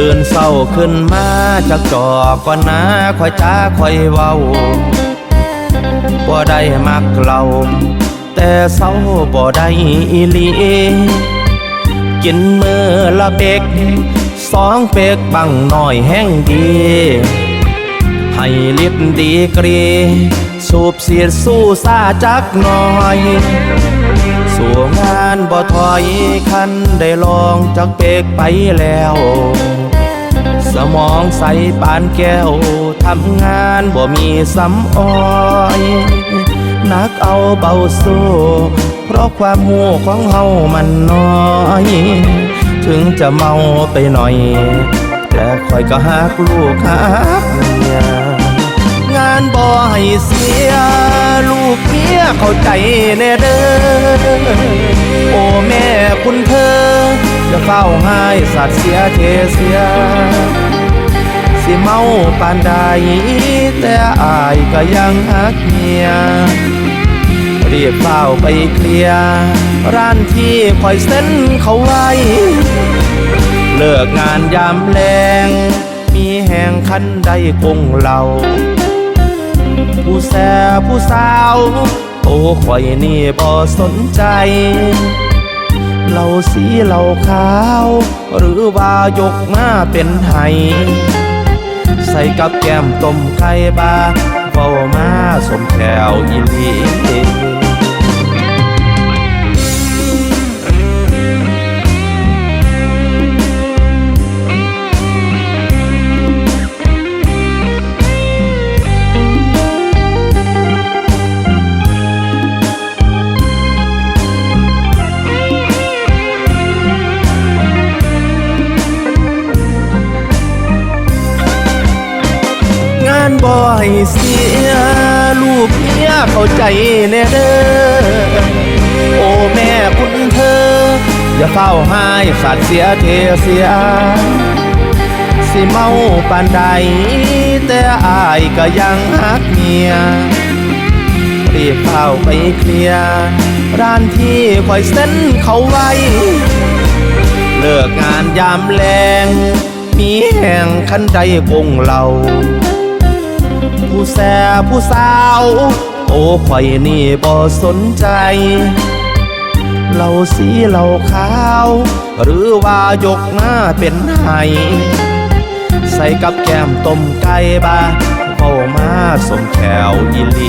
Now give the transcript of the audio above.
ตื่นเศร้าขึ้นมาจากจอก่อนนะคอยจ้าคอยเว้าบ่ได้มักเราแต่เศร้าบ่ได้อีหลีกินมือละเป็กสองเป็กบังหน่อยแห้งดี ให้ลิบดีกรี สูบเสียดสู้ซาจักหน่อย สู่งานบ่ถอยคันได้ลองจักเป็กไปแล้ว สมองใสปานแก้ว ทำงานบ่มีสำอ้อยนักเอาเบาสู้เพราะความหูของเฮามันน้อย ถึงจะเมาไปหน่อย แต่คอยก็หักลูกหักเมียงานบ่ให้เสีย ลูกเมียเข้าใจแน่เด้อโอ้แม่คุณเธอ เฝ้าให้สัตว์เสียเทเสีย สิเมาปานใดแต่อายก็ยังหักเมียรีบเฝ้าไปเคลียร์ร้านที่คอยเส้นเขาไว้ เลิกงานยามแลงมีแห่งคันใดคงเรา ผู้แสบผู้สาว โอ้ข่อยนี่บ่สนใจ เราสีเราขาว หรือว่ายกมาเป็นไห้ใส่กับแก้มต้มไข่บาเฝ้ามาสมแถวอีลีานบ่ให้เสีย ลูกเมียเข้าใจแน่เด้อ โอ้แม่คุณเธอ อย่าเฝ้าให้สัตว์เสียเทเสีย สิเมาปานใด แต่อายก็ยังหักเมียรีบเข้าไปเคลียร์ร้านที่คอยเส้นเขาไว้ เลิกงานยามแลงมีแห่งคันใดคงเรา ผู้แสบผู้สาว โอ้ข่อยนี่บ่สนใจ เราสีเราขาว หรือว่ายกหน้าเป็นไห้ใส่กับแก้มต้มไก่บาเข้ามาสมแขวอีลี